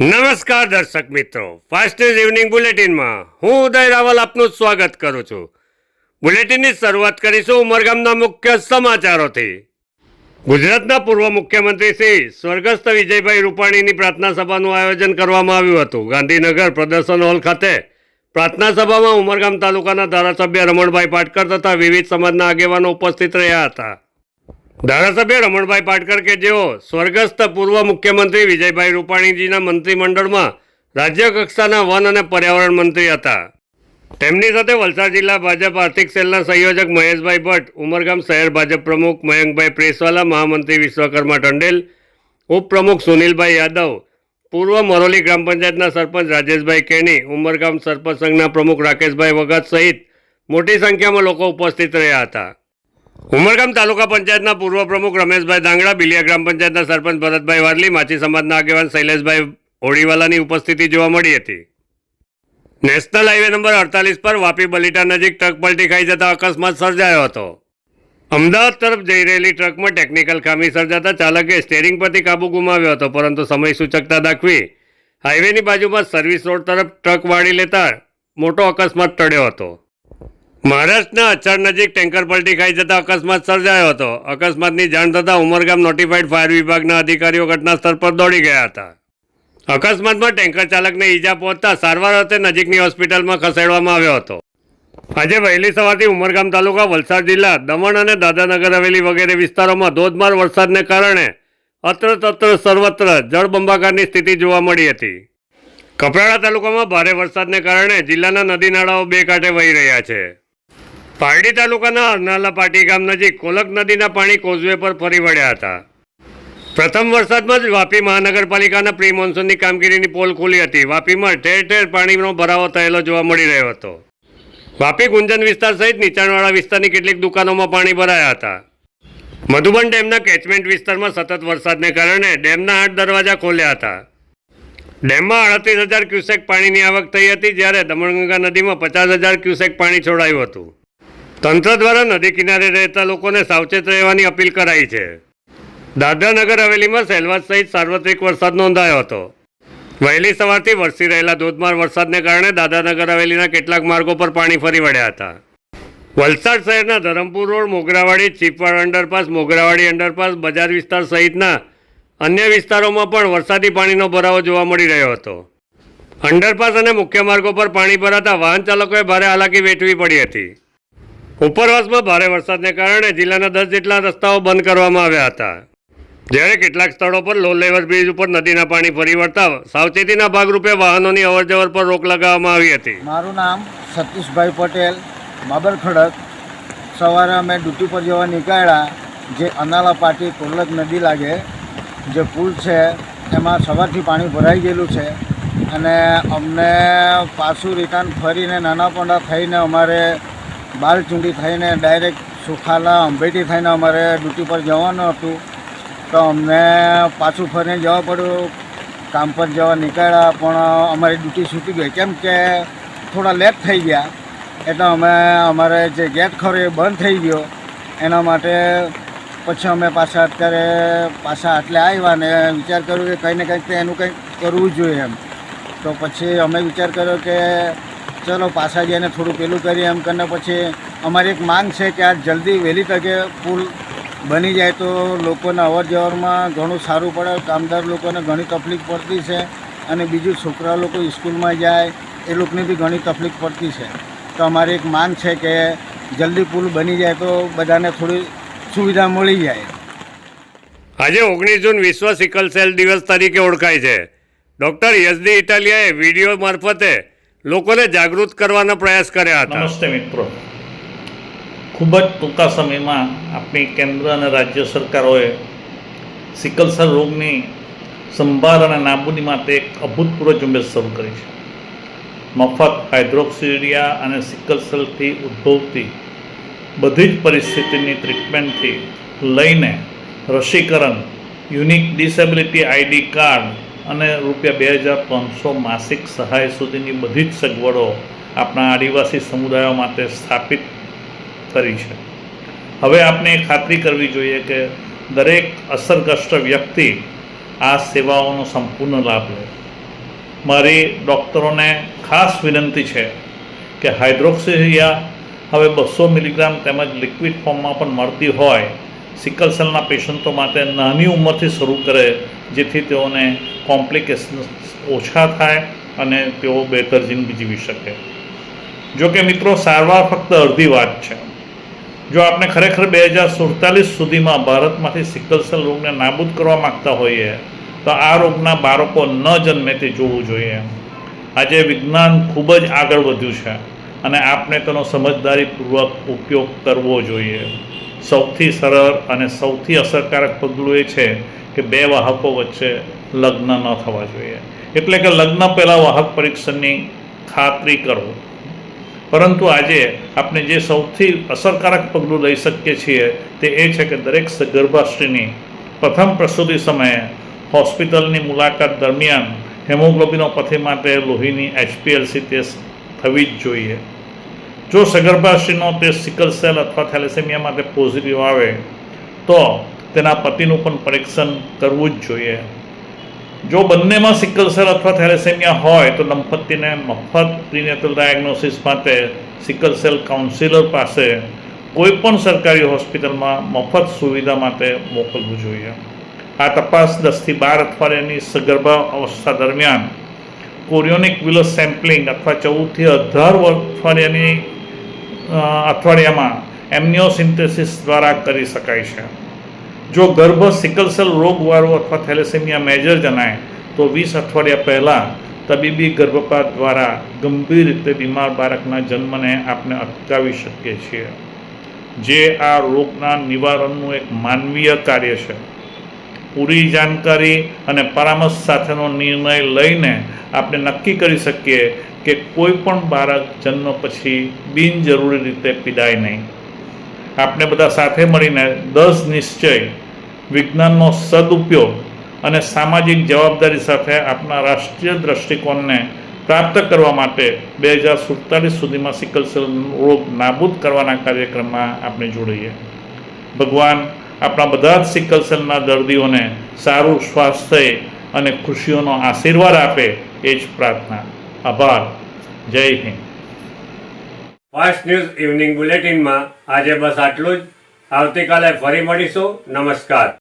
નમસ્કાર દર્શક મિત્રો. ફાસ્ટ ન્યૂઝ ઇવનિંગ બુલેટિનમાં હું ઉદય રાવલ આપનું સ્વાગત કરું છું. બુલેટિનની શરૂઆત કરીશું ઉમરગામના મુખ્ય સમાચારોથી. ગુજરાતના પૂર્વ મુખ્યમંત્રી શ્રી સ્વર્ગસ્થ વિજયભાઈ રૂપાણીની પ્રાર્થના સભાનું આયોજન કરવામાં આવ્યું હતું. ગાંધીનગર પ્રદર્શન હોલ ખાતે પ્રાર્થના સભામાં ઉમરગામ તાલુકાના ધારાસભ્ય રમણભાઈ પાટકર તથા વિવિધ સમાજના આગેવાનો ઉપસ્થિત રહ્યા હતા. ધારાસભ્ય રમણભાઈ પાટકર કે જેઓ સ્વર્ગસ્થ પૂર્વ મુખ્યમંત્રી વિજયભાઈ રૂપાણીજીના મંત્રીમંડળમાં રાજ્ય કક્ષાના વન અને પર્યાવરણ મંત્રી હતા. તેમની સાથે વલસાડ જિલ્લા ભાજપ આર્થિક સેલના સંયોજક મહેશભાઈ ભટ્ટ, ઉમરગામ શહેર ભાજપ પ્રમુખ મયંકભાઈ પ્રેસવાલા, મહામંત્રી વિશ્વકર્મા ટંડેલ, ઉપપ્રમુખ સુનિલભાઈ યાદવ, પૂર્વ મરોલી ગ્રામ પંચાયતના સરપંચ રાજેશભાઈ કેણી, ઉમરગામ સરપંચ સંઘના પ્રમુખ રાકેશભાઈ વગત સહિત મોટી સંખ્યામાં લોકો ઉપસ્થિત રહ્યા હતા. ઉમરગામ તાલુકા પંચાયતના પૂર્વ પ્રમુખ રમેશભાઈ દાંગડા, બિલિયા ગ્રામ પંચાયતના સરપંચ ભરતભાઈ વારલી માછી સમાજના આગેવાન શૈલેષભાઈ ઓળીવાલાની ઉપસ્થિતિ જોવા મળી હતી. નેશનલ હાઈવે નંબર અડતાલીસ પર વાપી બલીટા નજીક ટ્રક પલટી ખાઈ જતા અકસ્માત સર્જાયો હતો. અમદાવાદ તરફ જઈ રહેલી ટ્રકમાં ટેકનિકલ ખામી સર્જાતા ચાલકે સ્ટેરિંગ પરથી કાબુ ગુમાવ્યો હતો, પરંતુ સમય સૂચકતા દાખવી હાઈવેની બાજુમાં સર્વિસ રોડ તરફ ટ્રક વાળી લેતા મોટો અકસ્માત ટળ્યો હતો. મહારાષ્ટ્રના અચ્છાડ નજીક ટેન્કર પલટી ખાઈ જતા અકસ્માત સર્જાયો હતો. અકસ્માતની જાણ થતાં ઉમરગામ નોટિફાઈડ ફાયર વિભાગના અધિકારીઓ ઘટના સ્થળ પર દોડી ગયા હતા. અકસ્માતમાં ટેન્કર ચાલકને ઈજા પહોંચતા સારવાર અર્થે નજીકની હોસ્પિટલમાં ખસેડવામાં આવ્યો હતો. આજે વહેલી સવારથી ઉમરગામ તાલુકા વલસાડ જિલ્લા દમણ અને દાદાનગર હવેલી વગેરે વિસ્તારોમાં ધોધમાર વરસાદને કારણે અત્ર તત્ર સર્વત્ર જળબંબાકારની સ્થિતિ જોવા મળી હતી. કપરાડા તાલુકામાં ભારે વરસાદને કારણે જિલ્લાના નદી નાળાઓ બે કાંઠે વહી રહ્યા છે. પારડી તાલુકાના અરનાલા પાટી ગામ નજીક કોલક નદીના પાણી કોઝવે પર ફરી વળ્યા હતા. પ્રથમ વરસાદમાં જ વાપી મહાનગરપાલિકાના પ્રી મોન્સૂનની કામગીરીની પોલ ખુલી હતી. વાપીમાં ઠેર ઠેર પાણીનો ભરાવો થયેલો જોવા મળી રહ્યો હતો. વાપી ગુંજન વિસ્તાર સહિત નીચાણવાળા વિસ્તારની કેટલીક દુકાનોમાં પાણી ભરાયા હતા. મધુબન ડેમના કેચમેન્ટ વિસ્તારમાં સતત વરસાદને કારણે ડેમના આઠ દરવાજા ખોલ્યા હતા. ડેમમાં અડત્રીસ હજાર ક્યુસેક પાણીની આવક થઈ હતી, જ્યારે દમણગંગા નદીમાં પચાસ હજાર ક્યુસેક પાણી છોડાયું હતું. તંત્ર દ્વારા નદી કિનારે રહેતા લોકોને સાવચેત રહેવાની અપીલ કરાઈ છે. દાદરાનગર હવેલીમાં સેલવાસ સહિત સાર્વત્રિક વરસાદ નોંધાયો હતો. વહેલી સવારથી વરસી રહેલા ધોધમાર વરસાદને કારણે દાદાનગર હવેલીના કેટલાક માર્ગો પર પાણી ફરી વળ્યા હતા. વલસાડ શહેરના Dharampur road, Mogarawadi, Chipwad underpass, Mogarawadi underpass બજાર વિસ્તાર સહિતના અન્ય વિસ્તારોમાં પણ વરસાદી પાણીનો ભરાવો જોવા મળી રહ્યો હતો. અંડરપાસ અને મુખ્ય માર્ગો પર પાણી ભરાતા વાહન ચાલકોએ ભારે હાલાકી વેઠવી પડી હતી. ઉપરવાસમાં ભારે વરસાદને કારણે જિલ્લાના દસ જેટલા રસ્તાઓ બંધ કરવામાં આવ્યા હતા. જ્યારે કેટલાક સ્થળો પર લો લેવલ બ્રિજ ઉપર નદીના પાણી ફરી વળતા સાવચેતીના ભાગરૂપે વાહનોની અવરજવર પર રોક લગાવવામાં આવી હતી. મારું નામ સતીશભાઈ પટેલ, બાબર ખડક. સવારે અમે ડ્યુટી પર જવા નીકળ્યા, જે અનાલા પાટી કોલક નદી લાગે, જે પુલ છે, એમાં સવારથી પાણી ભરાઈ ગયેલું છે. અને અમને પાછું રિટર્ન ફરીને નાના પોંડા થઈને અમારે બાલચુંડી થઈને ડાયરેક્ટ સુખાલા, અંબેટી થઈને અમારે ડ્યુટી પર જવાનું હતું. તો અમને પાછું ફરીને જવા પડ્યું. કામ પર જવા નીકળ્યા, પણ અમારી ડ્યુટી છૂટી ગઈ. કેમ કે થોડા લેટ થઈ ગયા. એટલે અમે, અમારે જે ગેટ ખરો એ બંધ થઈ ગયો. એના માટે પછી અમે પાછા અત્યારે પાછા આટલે આવ્યા ને વિચાર કર્યો કે કંઈ ને કંઈક એનું કંઈક કરવું જોઈએ એમ. તો પછી અમે વિચાર કર્યો કે ચલો પાછા જઈને થોડું પેલું કરીએ એમ કરીને પછી અમારી એક માંગ છે કે આ જલ્દી વહેલી તકે પુલ બની જાય તો લોકોને અવર જવરમાં ઘણું સારું પડે, કામદાર લોકોને ઘણી તકલીફ પડતી છે અને બીજું છોકરા લોકો સ્કૂલમાં જાય એ લોકોને બી ઘણી તકલીફ પડતી છે. તો અમારી એક માંગ છે કે જલ્દી પુલ બની જાય તો બધાને થોડી સુવિધા મળી જાય. આજે ઓગણીસ જૂન વિશ્વ સિકલ સેલ દિવસ તરીકે ઓળખાય છે. ડૉક્ટર યઝદી ઇટાલિયાએ વીડિયો મારફતે લોકોને જાગૃત કરવાનો પ્રયાસ કર્યા હતા. નમસ્તે મિત્રો. ખૂબ જ ટૂંકા સમયમાં આપણી કેન્દ્ર અને રાજ્ય સરકારોએ સિકલસર રોગની સંભાળ અને નાબૂદી માટે એક અભૂતપૂર્વ ઝુંબેશ શરૂ કરી છે. મફત હાઇડ્રોક્સિડિયા અને સિકલસલથી ઉદ્ભવતી બધી જ પરિસ્થિતિની ટ્રીટમેન્ટથી લઈને રસીકરણ, યુનિક ડિસેબિલિટી આઈડી કાર્ડ અને રૂપિયા બે હજાર ત્રણસો માસિક સહાય સુધીની બધી જ સગવડો આપણા આદિવાસી સમુદાયો માટે સ્થાપિત કરી છે. હવે આપણે ખાતરી કરવી જોઈએ કે દરેક અસરગ્રસ્ત વ્યક્તિ આ સેવાઓનો સંપૂર્ણ લાભ લે. મારી ડૉક્ટરોને ખાસ વિનંતી છે કે હાઇડ્રોક્સિયા હવે બસો મિલીગ્રામ તેમજ લિક્વિડ ફોર્મમાં પણ મળતી હોય, સિકલ સેલના પેશન્ટો માટે નાની ઉંમરથી શરૂ કરે, જેથી તેઓને કોમ્પ્લિકેશન ઓછા થાય અને તેઓ બહેતર જિંદગી જીવી શકે. જો કે મિત્રો, સારવાર ફક્ત અડધી વાત છે. જો આપણે ખરેખર બે હજાર સુડતાલીસ સુધીમાં ભારતમાંથી સિકલસેલ રોગને નાબૂદ કરવા માગતા હોઈએ, તો આ રોગના બાળકો ન જન્મે તે જોવું જોઈએ. આજે વિજ્ઞાન ખૂબ જ આગળ વધ્યું છે અને આપણે તેનો સમજદારીપૂર્વક ઉપયોગ કરવો જોઈએ. સૌથી સરળ અને સૌથી અસરકારક પગલું એ છે કે બે વાહકો વચ્ચે લગ્ન ન થવા જોઈએ. એટલે કે લગ્ન પહેલાં વાહક પરીક્ષણની ખાતરી કરો. પરંતુ આજે આપણે જે સૌથી અસરકારક પગલું લઈ શકીએ છીએ તે એ છે કે દરેક ગર્ભાશ્રીની પ્રથમ પ્રસૂતિ સમયે હોસ્પિટલની મુલાકાત દરમિયાન હેમોગ્લોબિનોપથી માટે લોહીની એચપીએલસી ટેસ્ટ થવી જ જોઈએ. જો સગર્ભાશ્રીનો ટેસ્ટ સિકલ સેલ અથવા થેલેસેમિયા માટે પોઝિટિવ આવે, તો તેના પતિનું પણ પરીક્ષણ કરવું જ જોઈએ. જો બંનેમાં સિકલ સેલ અથવા થેલેસેમિયા હોય, તો દંપતીને મફત પ્રિનેટલ ડાયગ્નોસિસ માટે સિકલ સેલ કાઉન્સિલર પાસે કોઈ પણ સરકારી હોસ્પિટલમાં મફત સુવિધા માટે મોકલવું જોઈએ. આ તપાસ દસથી બાર અઠવાડિયાની સગર્ભા અવસ્થા દરમિયાન કોરિયોનિક વિલસ સેમ્પલિંગ અથવા ચૌદથી અઢાર અઠવાડિયાની અઠવાડિયામાં એમનિયોસિન્થેસિસ દ્વારા કરી શકાય છે. જો ગર્ભ સિકલસેલ રોગવાળો અથવા થેલેસેમિયા મેજર જણાય, તો વીસ અઠવાડિયા પહેલાં તબીબી ગર્ભપાત દ્વારા ગંભીર રીતે બીમાર બાળકના જન્મને આપણે અટકાવી શકીએ છીએ. જે આ રોગના નિવારણનું એક માનવીય કાર્ય છે. પૂરી જાણકારી અને પરામર્શ સાથેનો નિર્ણય લઈને આપણે નક્કી કરી શકીએ કે કોઈ પણ બાળક જન્મ પછી બિનજરૂરી રીતે પીડાય નહીં. આપણે બધા સાથે મળીને દસ નિશ્ચય વિજ્ઞાનનો સદુપયોગ અને સામાજિક જવાબદારી સાથે આપણા રાષ્ટ્રીય દ્રષ્ટિકોણને પ્રાપ્ત કરવા માટે બે હજાર સુડતાલીસ સુધીમાં સિકલ સેલ રોગ નાબૂદ કરવાના કાર્યક્રમમાં આપણે જોડાઈએ. ભગવાન આપણા બધા જ સિકલ સેલના દર્દીઓને સારું સ્વાસ્થ્ય અને ખુશીઓનો આશીર્વાદ આપે એ જ પ્રાર્થના. આભાર. જય હિન્દ. ફાસ્ટ ન્યૂઝ ઇવનિંગ બુલેટિનમાં આજે બસ આટલું જ. આવતીકાલે ફરી મળીશું. નમસ્કાર.